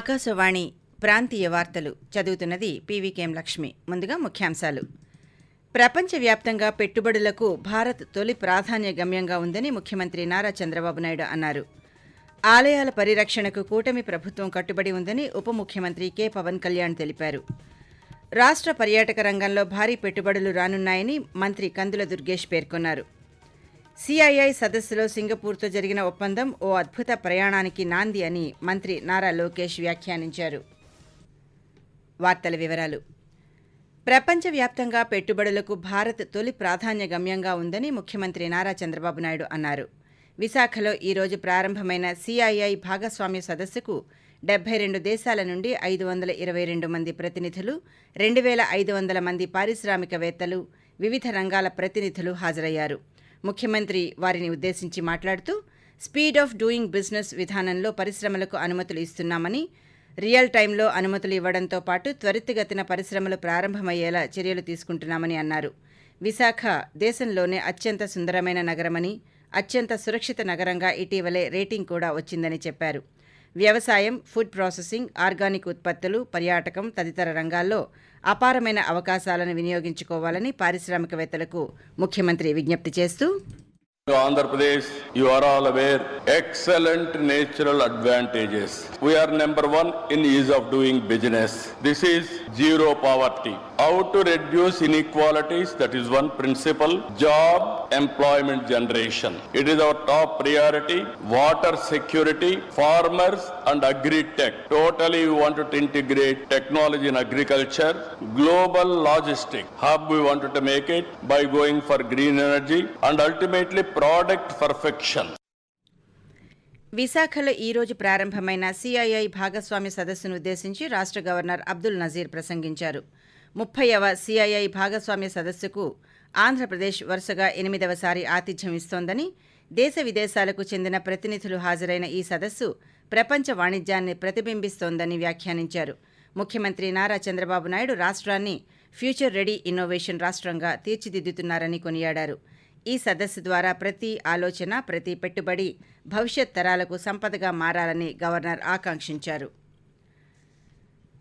ఆకాశవాణి ప్రాంతీయ వార్తలు చదువుతున్నది పీవీకేఎం లక్ష్మి. ముందుగా ముఖ్యాంశాలు. ప్రపంచవ్యాప్తంగా పెట్టుబడులకు భారత్ తొలి ప్రాధాన్య గమ్యంగా ఉందని ముఖ్యమంత్రి నారా చంద్రబాబు నాయుడు అన్నారు. ఆలయాల పరిరక్షణకు కూటమి ప్రభుత్వం కట్టుబడి ఉందని ఉప ముఖ్యమంత్రి కె పవన్ కళ్యాణ్ తెలిపారు. రాష్ట్ర పర్యాటక రంగంలో భారీ పెట్టుబడులు రానున్నాయని మంత్రి కందుల దుర్గేష్ పేర్కొన్నారు. సిఐఐ సదస్సులో సింగపూర్తో జరిగిన ఒప్పందం ఓ అద్భుత ప్రయాణానికి నాంది అని మంత్రి నారా లోకేష్ వ్యాఖ్యానించారు. వార్తల వివరాలు. ప్రపంచవ్యాప్తంగా పెట్టుబడులకు భారత్ తొలి ప్రాధాన్య గమ్యంగా ఉందని ముఖ్యమంత్రి నారా చంద్రబాబు నాయుడు అన్నారు. విశాఖలో ఈరోజు ప్రారంభమైన సిఐఐ భాగస్వామ్య సదస్సుకు డెబ్బై రెండు దేశాల నుండి ఐదు వందల ఇరవై రెండు మంది ప్రతినిధులు రెండు వేల ఐదు వందల మంది పారిశ్రామికవేత్తలు వివిధ రంగాల ప్రతినిధులు హాజరయ్యారు. ముఖ్యమంత్రి వారిని ఉద్దేశించి మాట్లాడుతూ స్పీడ్ ఆఫ్ డూయింగ్ బిజినెస్ విధానంలో పరిశ్రమలకు అనుమతులు ఇస్తున్నామని రియల్ టైంలో అనుమతులు ఇవ్వడంతో పాటు త్వరితగతిన పరిశ్రమలు ప్రారంభమయ్యేలా చర్యలు తీసుకుంటున్నామని అన్నారు. విశాఖ దేశంలోనే అత్యంత సుందరమైన నగరమని అత్యంత సురక్షిత నగరంగా ఇటీవలే రేటింగ్ కూడా వచ్చిందని చెప్పారు. వ్యవసాయం ఫుడ్ ప్రాసెసింగ్ ఆర్గానిక్ ఉత్పత్తులు పర్యాటకం తదితర రంగాల్లో అపారమైన అవకాశాలను వినియోగించుకోవాలని పారిశ్రామికవేత్తలకు ముఖ్యమంత్రి విజ్ఞప్తి చేస్తూ Andhra Pradesh you are all aware excellent natural advantages. We are number one in ease of doing business. This is zero poverty. How to reduce inequalities, that is one principle. Job, employment generation. It is our top priority. Water security, farmers and agri-tech. Totally we wanted to integrate technology in agriculture. Global logistic hub we wanted to make it by going for green energy and ultimately product perfection. విశాఖలో ఈ రోజు ప్రారంభమైన CII భాగస్వామ్య సదస్సును ఉద్దేశించి రాష్ట్ర governor Abdul Nazir ప్రసంగించారు. ముప్పైవ సిఐఐ భాగస్వామ్య సదస్సుకు ఆంధ్రప్రదేశ్ వరుసగా ఎనిమిదవసారి ఆతిథ్యం ఇస్తోందని దేశ విదేశాలకు చెందిన ప్రతినిధులు హాజరైన ఈ సదస్సు ప్రపంచ వాణిజ్యాన్ని ప్రతిబింబిస్తోందని వ్యాఖ్యానించారు. ముఖ్యమంత్రి నారా చంద్రబాబు నాయుడు రాష్ట్రాన్ని ఫ్యూచర్ రెడీ ఇన్నోవేషన్ రాష్ట్రంగా తీర్చిదిద్దుతున్నారని కొనియాడారు. ఈ సదస్సు ద్వారా ప్రతి ఆలోచన ప్రతి పెట్టుబడి భవిష్యత్ తరాలకు సంపదగా మారాలని గవర్నర్ ఆకాంక్షించారు.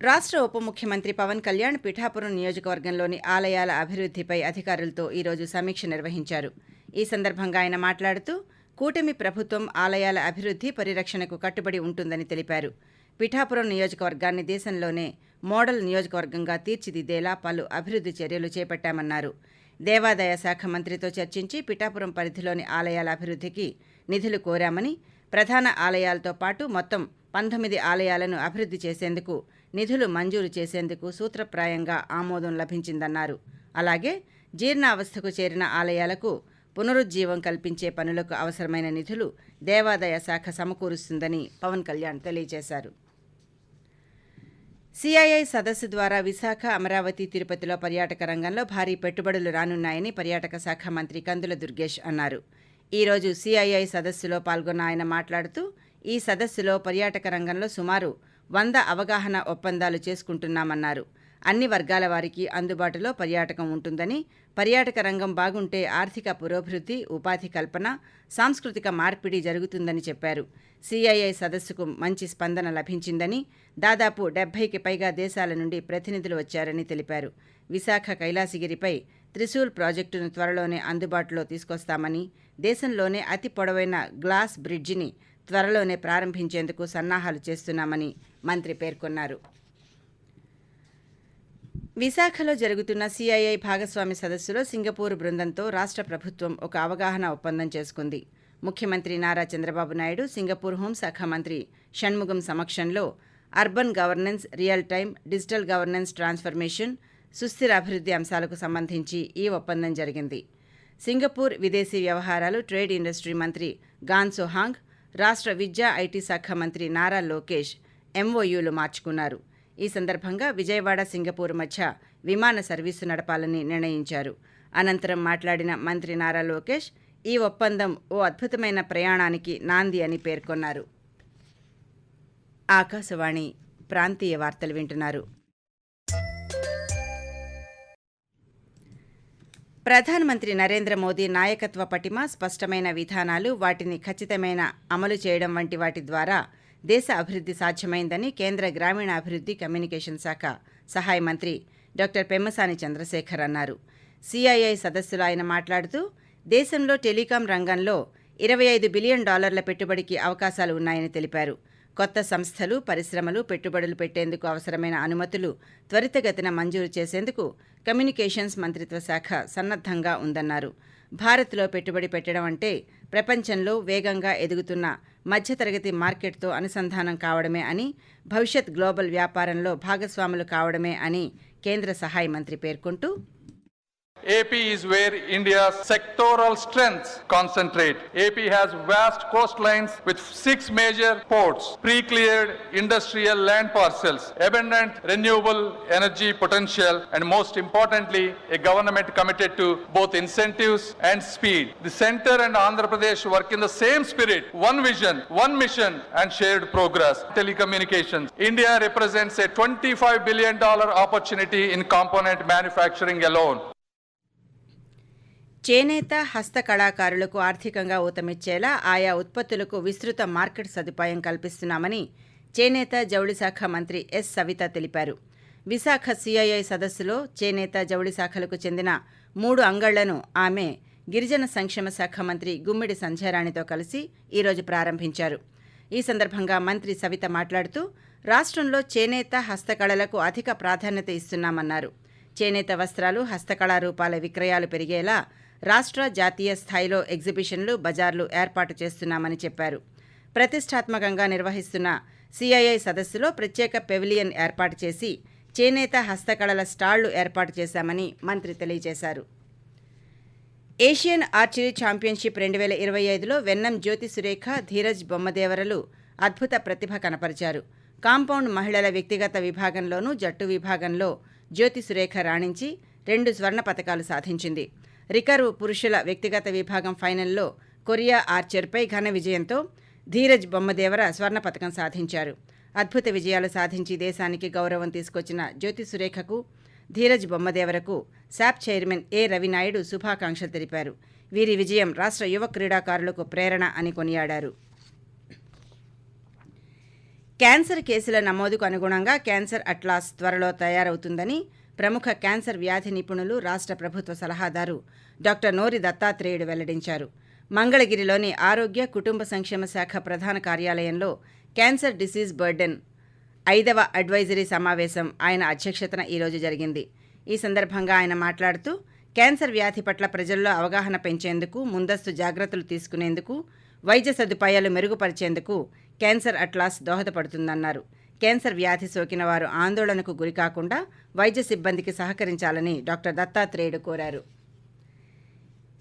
రాష్ట్ర ఉప ముఖ్యమంత్రి పవన్ కళ్యాణ్ పిఠాపురం నియోజకవర్గంలోని ఆలయాల అభివృద్ధిపై అధికారులతో ఈరోజు సమీక్ష నిర్వహించారు. ఈ సందర్భంగా ఆయన మాట్లాడుతూ కూటమి ప్రభుత్వం ఆలయాల అభివృద్ధి పరిరక్షణకు కట్టుబడి ఉంటుందని తెలిపారు. పిఠాపురం నియోజకవర్గాన్ని దేశంలోనే మోడల్ నియోజకవర్గంగా తీర్చిదిద్దేలా పలు అభివృద్ధి చర్యలు చేపట్టామన్నారు. దేవాదాయ శాఖ మంత్రితో చర్చించి పిఠాపురం పరిధిలోని ఆలయాల అభివృద్ధికి నిధులు కోరామని ప్రధాన ఆలయాలతో పాటు మొత్తం పంతొమ్మిది ఆలయాలను అభివృద్ధి చేసేందుకు నిధులు మంజూరు చేసేందుకు సూత్రప్రాయంగా ఆమోదం లభించిందన్నారు. అలాగే జీర్ణావస్థకు చేరిన ఆలయాలకు పునరుజ్జీవం కల్పించే పనులకు అవసరమైన నిధులు దేవాదాయ శాఖ సమకూరుస్తుందని పవన్ కళ్యాణ్ తెలియజేశారు. సిఐఐ సదస్సు ద్వారా విశాఖ అమరావతి తిరుపతిలో పర్యాటక రంగంలో భారీ పెట్టుబడులు రానున్నాయని పర్యాటక శాఖ మంత్రి కందుల దుర్గేష్ అన్నారు. ఈరోజు సిఐఐ సదస్సులో పాల్గొన్న ఆయన మాట్లాడుతూ ఈ సదస్సులో పర్యాటక రంగంలో సుమారు వంద అవగాహన ఒప్పందాలు చేసుకుంటున్నామన్నారు. అన్ని వర్గాల వారికి అందుబాటులో పర్యాటకం ఉంటుందని పర్యాటక రంగం బాగుంటే ఆర్థిక పురోభివృద్ధి ఉపాధి కల్పన సాంస్కృతిక మార్పిడి జరుగుతుందని చెప్పారు. సిఐఐ సదస్సుకు మంచి స్పందన లభించిందని దాదాపు డెబ్బైకి పైగా దేశాల నుండి ప్రతినిధులు వచ్చారని తెలిపారు. విశాఖ కైలాసగిరిపై త్రిశూల్ ప్రాజెక్టును త్వరలోనే అందుబాటులో తీసుకొస్తామని దేశంలోనే అతి పొడవైన గ్లాస్ బ్రిడ్జిని త్వరలోనే ప్రారంభించేందుకు సన్నాహాలు చేస్తున్నామని మంత్రి పేర్కొన్నారు. విశాఖలో జరుగుతున్న సిఐఐ భాగస్వామి సదస్సులో సింగపూర్ బృందంతో రాష్ట్ర ప్రభుత్వం ఒక అవగాహన ఒప్పందం చేసుకుంది. ముఖ్యమంత్రి నారా చంద్రబాబు నాయుడు సింగపూర్ హోంశాఖ మంత్రి షణ్ముగం సమక్షంలో urban governance real time digital governance transformation సుస్థిర అభివృద్ధి అంశాలకు సంబంధించి ఈ ఒప్పందం జరిగింది. సింగపూర్ విదేశీ వ్యవహారాలు ట్రేడ్ ఇండస్ట్రీ మంత్రి గాన్ సోహాంగ్ రాష్ట్ర విద్యా ఐటీ శాఖ మంత్రి నారా లోకేష్ ఎంఓయూలు మార్చుకున్నారు. ఈ సందర్భంగా విజయవాడ సింగపూర్ మధ్య విమాన సర్వీసు నడపాలని నిర్ణయించారు. అనంతరం మాట్లాడిన మంత్రి నారా లోకేష్ ఈ ఒప్పందం ఓ అద్భుతమైన ప్రయాణానికి నాంది అని పేర్కొన్నారు. ఆకాశవాణి ప్రాంతీయ వార్తలు వింటున్నారు. ప్రధానమంత్రి నరేంద్ర మోదీ నాయకత్వ పటిమ స్పష్టమైన విధానాలు వాటిని ఖచ్చితమైన అమలు చేయడం వంటి వాటి ద్వారా దేశ అభివృద్ధి సాధ్యమైందని కేంద్ర గ్రామీణాభివృద్ధి కమ్యూనికేషన్ శాఖ సహాయ మంత్రి డాక్టర్ పెమ్మసాని చంద్రశేఖర్ అన్నారు. సిఐఐ సదస్సులో ఆయన మాట్లాడుతూ దేశంలో టెలికాం రంగంలో ఇరవై ఐదు బిలియన్ డాలర్ల పెట్టుబడికి అవకాశాలు ఉన్నాయని తెలిపారు. కొత్త సంస్థలు పరిశ్రమలు పెట్టుబడులు పెట్టేందుకు అవసరమైన అనుమతులు త్వరితగతిన మంజూరు చేసేందుకు కమ్యూనికేషన్స్ మంత్రిత్వ శాఖ సన్నద్ధంగా ఉందన్నారు. భారత్లో పెట్టుబడి పెట్టడం అంటే ప్రపంచంలో వేగంగా ఎదుగుతున్న మధ్యతరగతి మార్కెట్తో అనుసంధానం కావడమే అని భవిష్యత్ గ్లోబల్ వ్యాపారంలో భాగస్వాములు కావడమే అని కేంద్ర సహాయ మంత్రి పేర్కొంటూ AP is where India's sectoral strengths concentrate. AP has vast coastlines with six major ports, pre-cleared industrial land parcels, abundant renewable energy potential, and most importantly, a government committed to both incentives and speed. The center and Andhra Pradesh work in the same spirit, one vision, one mission, and shared progress. Telecommunications. India represents a $25 billion opportunity in component manufacturing alone. చేనేత హస్తకళాకారులకు ఆర్థికంగా ఊతమిచ్చేలా ఆయా ఉత్పత్తులకు విస్తృత market సదుపాయం కల్పిస్తున్నామని చేనేత జౌళి శాఖ మంత్రి ఎస్ సవిత తెలిపారు. విశాఖ సిఐఐ సదస్సులో చేనేత జౌళి శాఖలకు చెందిన మూడు అంగళ్ళను ఆమె గిరిజన సంక్షేమ శాఖ మంత్రి గుమ్మిడి సంధ్యారాణితో కలిసి ఈరోజు ప్రారంభించారు. ఈ సందర్భంగా మంత్రి సవిత మాట్లాడుతూ రాష్ట్రంలో చేనేత హస్తకళలకు అధిక ప్రాధాన్యత ఇస్తున్నామన్నారు. చేనేత వస్త్రాలు హస్తకళా రూపాల విక్రయాలు పెరిగేలా రాష్ట్ర జాతీయ స్థాయిలో ఎగ్జిబిషన్లు బజార్లు ఏర్పాటు చేస్తున్నామని చెప్పారు. ప్రతిష్టాత్మకంగా నిర్వహిస్తున్న సిఐఐ సదస్సులో ప్రత్యేక పెవిలియన్ ఏర్పాటు చేసి చేనేత హస్తకళల స్టాళ్ళు ఏర్పాటు చేశామని మంత్రి తెలియజేశారు. ఏషియన్ ఆర్చరీ ఛాంపియన్షిప్ రెండు వేల ఇరవై ఐదులో వెన్నం జ్యోతి సురేఖ ధీరజ్ బొమ్మదేవరలు అద్భుత ప్రతిభ కనపరిచారు. కాంపౌండ్ మహిళల వ్యక్తిగత విభాగంలోనూ జట్టు విభాగంలో జ్యోతి సురేఖ రాణించి రెండు స్వర్ణ పతకాలు సాధించింది. రికర్వ్ పురుషుల వ్యక్తిగత విభాగం ఫైనల్లో కొరియా ఆర్చర్పై ఘన విజయంతో ధీరజ్ బొమ్మదేవర స్వర్ణ పతకం సాధించారు. అద్భుత విజయాలు సాధించి దేశానికి గౌరవం తీసుకొచ్చిన జ్యోతి సురేఖకు ధీరజ్ బొమ్మదేవరకు శాప్ చైర్మన్ ఏ రవినాయుడు శుభాకాంక్షలు తెలిపారు. వీరి విజయం రాష్ట్ర యువ క్రీడాకారులకు ప్రేరణ అని కొనియాడారు. క్యాన్సర్ కేసుల నమోదుకు అనుగుణంగా క్యాన్సర్ అట్లాస్ త్వరలో తయారవుతుందని ప్రముఖ క్యాన్సర్ వ్యాధి నిపుణులు రాష్ట్ర ప్రభుత్వ సలహాదారు డాక్టర్ నోరి దత్తాత్రేయుడు వెల్లడించారు. మంగళగిరిలోని ఆరోగ్య కుటుంబ సంక్షేమ శాఖ ప్రధాన కార్యాలయంలో క్యాన్సర్ డిసీజ్ బర్డెన్ ఐదవ అడ్వైజరీ సమావేశం ఆయన అధ్యక్షతన ఈరోజు జరిగింది. ఈ సందర్భంగా ఆయన మాట్లాడుతూ క్యాన్సర్ వ్యాధి పట్ల ప్రజల్లో అవగాహన పెంచేందుకు ముందస్తు జాగ్రత్తలు తీసుకునేందుకు వైద్య సదుపాయాలు మెరుగుపరిచేందుకు క్యాన్సర్ అట్లాస్ దోహదపడుతుందన్నారు. క్యాన్సర్ వ్యాధి సోకిన వారు ఆందోళనకు గురికాకుండా వైద్య సిబ్బందికి సహకరించాలని డాక్టర్ దత్తాత్రేయుడు కోరారు.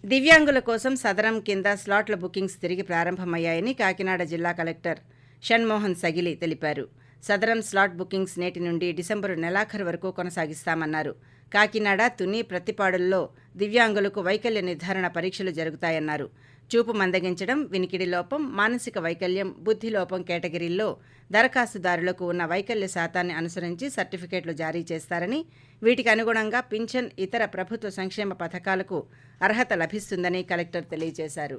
దివ్యాంగుల కోసం సదరం కింద స్లాట్ల బుకింగ్స్ తిరిగి ప్రారంభమయ్యాయని కాకినాడ జిల్లా కలెక్టర్ షణ్మోహన్ సగిలి తెలిపారు. సదరం స్లాట్ బుకింగ్స్ నేటి నుండి డిసెంబరు నెలాఖరు వరకు కొనసాగిస్తామన్నారు. కాకినాడ తుని ప్రతిపాడుల్లో దివ్యాంగులకు వైకల్య నిర్ధారణ పరీక్షలు జరుగుతాయన్నారు. చూపు మందగించడం వినికిడి లోపం మానసిక వైకల్యం బుద్ధి లోపం కేటగిరీల్లో దరఖాస్తుదారులకు ఉన్న వైకల్య శాతాన్ని అనుసరించి సర్టిఫికేట్లు జారీ చేస్తారని వీటికి అనుగుణంగా పింఛన్ ఇతర ప్రభుత్వ సంక్షేమ పథకాలకు అర్హత లభిస్తుందని కలెక్టర్ తెలియజేశారు.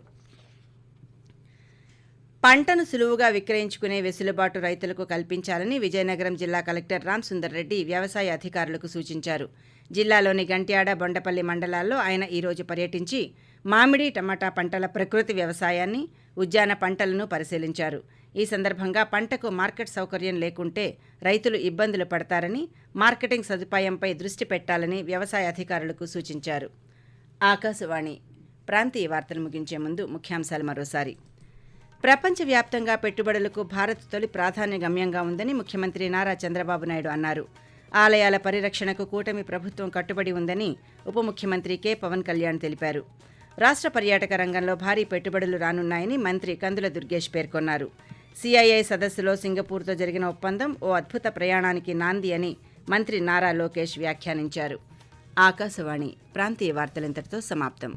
పంటను సులువుగా విక్రయించుకునే వెసులుబాటు రైతులకు కల్పించాలని విజయనగరం జిల్లా కలెక్టర్ రామ్ సుందర్ రెడ్డి వ్యవసాయ అధికారులకు సూచించారు. జిల్లాలోని గంట్యాడ బొండపల్లి మండలాల్లో ఆయన ఈరోజు పర్యటించి మామిడి టమాటా పంటల ప్రకృతి వ్యవసాయాన్ని ఉద్యాన పంటలను పరిశీలించారు. ఈ సందర్భంగా పంటకు మార్కెట్ సౌకర్యం లేకుంటే రైతులు ఇబ్బందులు పడతారని మార్కెటింగ్ సదుపాయంపై దృష్టి పెట్టాలని వ్యవసాయ అధికారులకు సూచించారు. ఆకాశవాణి ప్రాంతీయ వార్తలు ముగించే ముందు ముఖ్యాంశాలు మరోసారి. ప్రపంచవ్యాప్తంగా పెట్టుబడులకు భారత్ తొలి ప్రాధాన్య గమ్యంగా ఉందని ముఖ్యమంత్రి నారా చంద్రబాబు నాయుడు అన్నారు. ఆలయాల పరిరక్షణకు కూటమి ప్రభుత్వం కట్టుబడి ఉందని ఉప ముఖ్యమంత్రి కె. పవన్ కళ్యాణ్ తెలిపారు. రాష్ట్ర పర్యాటక రంగంలో భారీ పెట్టుబడులు రానున్నాయని మంత్రి కందుల దుర్గేష్ పేర్కొన్నారు. సిఐఐ సదస్సులో సింగపూర్తో జరిగిన ఒప్పందం ఓ అద్భుత ప్రయాణానికి నాంది అని మంత్రి నారా లోకేష్ వ్యాఖ్యానించారు. ఆకాశవాణి ప్రాంతీయ వార్తలింతటితో సమాప్తం.